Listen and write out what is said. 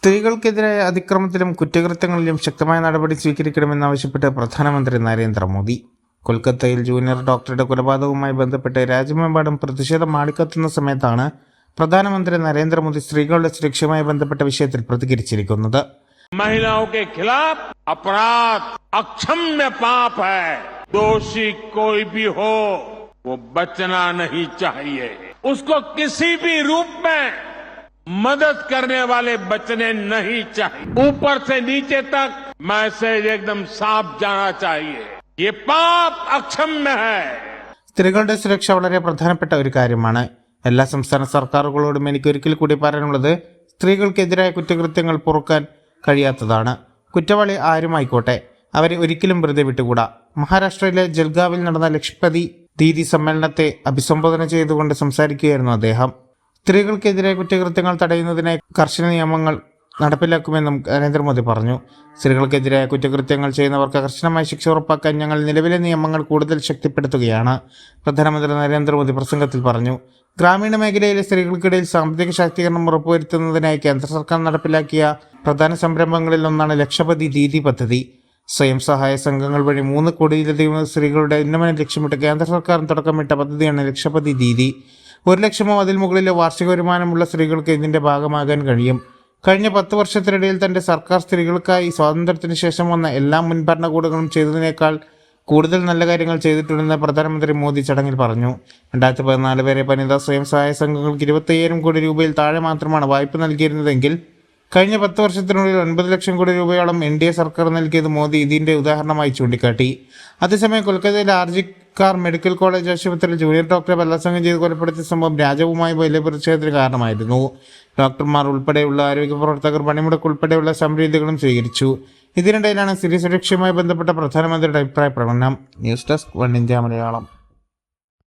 സ്ത്രീകൾക്കെതിരായ അതിക്രമത്തിലും കുറ്റകൃത്യങ്ങളിലും ശക്തമായ നടപടി സ്വീകരിക്കണമെന്നാവശ്യപ്പെട്ട് പ്രധാനമന്ത്രി നരേന്ദ്രമോദി കൊൽക്കത്തയിൽ ജൂനിയർ ഡോക്ടറുടെ കൊലപാതകവുമായി ബന്ധപ്പെട്ട് രാജ്യമെമ്പാടും പ്രതിഷേധം ആളിക്കത്തുന്ന സമയത്താണ് പ്രധാനമന്ത്രി നരേന്ദ്രമോദി സ്ത്രീകളുടെ സുരക്ഷയുമായി ബന്ധപ്പെട്ട വിഷയത്തിൽ പ്രതികരിച്ചിരിക്കുന്നത് महिलाओं के खिलाफ अपराध अक्षम्य पाप है दोषी कोई भी हो वो बचना नहीं चाहिए उसको किसी भी रूप में मदद करने वाले बचने नहीं चाहिए ऊपर से नीचे तक मैसेज एकदम साफ जाना चाहिए ये पाप अक्षम्य है സ്ത്രീകളുടെ സുരക്ഷ വളരെ പ്രധാനപ്പെട്ട ഒരു കാര്യമാണ് എല്ലാ സംസ്ഥാന സർക്കാരുകളോടും എനിക്ക് ഒരിക്കൽ കൂടി പറയാനുള്ളത് സ്ത്രീകൾക്കെതിരായ കുറ്റകൃത്യങ്ങൾ പൊറുക്കാൻ കഴിയാത്തതാണ് കുറ്റവാളി ആരുമായിക്കോട്ടെ അവരെ ഒരിക്കലും വെറുതെ വിട്ടുകൂടാ മഹാരാഷ്ട്രയിലെ ജൽഗാവിൽ നടന്ന ലക്ഷ്പതി ദീദി സമ്മേളനത്തെ അഭിസംബോധന ചെയ്തുകൊണ്ട് സംസാരിക്കുകയായിരുന്നു അദ്ദേഹം സ്ത്രീകൾക്കെതിരെ കുറ്റകൃത്യങ്ങൾ തടയുന്നതിനായി കർശന നിയമങ്ങൾ നടപ്പിലാക്കുമെന്നും നരേന്ദ്രമോദി പറഞ്ഞു. സ്ത്രീകൾക്കെതിരെ കുറ്റകൃത്യങ്ങൾ ചെയ്യുന്നവർക്ക് കർശനമായ ശിക്ഷ ഉറപ്പാക്കാൻ ഞങ്ങൾ നിലവിലെ നിയമങ്ങൾ കൂടുതൽ ശക്തിപ്പെടുത്തുകയാണ് പ്രധാനമന്ത്രി നരേന്ദ്രമോദി പ്രസംഗത്തിൽ പറഞ്ഞു. ഗ്രാമീണ മേഖലയിലെ സ്ത്രീകൾക്കിടയിൽ സാമ്പത്തിക ശാക്തീകരണം ഉറപ്പുവരുത്തുന്നതിനായി കേന്ദ്ര സർക്കാർ നടപ്പിലാക്കിയ പ്രധാന സംരംഭങ്ങളിൽ ഒന്നാണ് ലക്ഷപതി ദീദി പദ്ധതി. സ്വയം സഹായ സംഘങ്ങൾ വഴി മൂന്ന് കോടിയിലധികം സ്ത്രീകളുടെ ഉന്നമനം ലക്ഷ്യമിട്ട് കേന്ദ്ര സർക്കാർ തുടക്കമിട്ട പദ്ധതിയാണ് ലക്ഷപതി ദീദി. ഒരു ലക്ഷമോ അതിൽ മുകളിലെ വാർഷിക വരുമാനമുള്ള സ്ത്രീകൾക്ക് ഇതിന്റെ ഭാഗമാകാൻ കഴിയും. കഴിഞ്ഞ പത്ത് വർഷത്തിനിടയിൽ തന്റെ സർക്കാർ സ്ത്രീകൾക്കായി സ്വാതന്ത്ര്യത്തിന് ശേഷം വന്ന എല്ലാ മുൻഭരണകൂടങ്ങളും ചെയ്തതിനേക്കാൾ കൂടുതൽ നല്ല കാര്യങ്ങൾ ചെയ്തിട്ടുണ്ടെന്ന് പ്രധാനമന്ത്രി മോദി ചടങ്ങിൽ പറഞ്ഞു. രണ്ടായിരത്തി പതിനാല് വരെ വനിതാ സ്വയം സഹായ സംഘങ്ങൾക്ക് ഇരുപത്തയ്യായിരം കോടി രൂപയിൽ താഴെ മാത്രമാണ് വായ്പ നൽകിയിരുന്നതെങ്കിൽ കഴിഞ്ഞ പത്ത് വർഷത്തിനുള്ളിൽ ഒൻപത് ലക്ഷം കോടി രൂപയോളം എൻ ഡി എ സർക്കാർ നൽകിയത് മോദി ഇതിന്റെ ഉദാഹരണമായി ചൂണ്ടിക്കാട്ടി. അതേസമയം കൊൽക്കത്തയിലെ ആർജിക്കാർ മെഡിക്കൽ കോളേജ് ആശുപത്രിയിൽ ജൂനിയർ ഡോക്ടറെ ബലാത്സംഗം ചെയ്ത് കൊലപ്പെടുത്തിയ സംഭവം രാജവുമായി വലിയ പ്രതിഷേധത്തിന് കാരണമായിരുന്നു. ഡോക്ടർമാർ ഉൾപ്പെടെയുള്ള ആരോഗ്യ പ്രവർത്തകർ പണിമുടക്ക് ഉൾപ്പെടെയുള്ള സംരീതികളും സ്വീകരിച്ചു. ഇതിനിടയിലാണ് സ്ത്രീ സുരക്ഷയുമായി ബന്ധപ്പെട്ട പ്രധാനമന്ത്രിയുടെ അഭിപ്രായ പ്രകടനം. News desk one India Malayalam.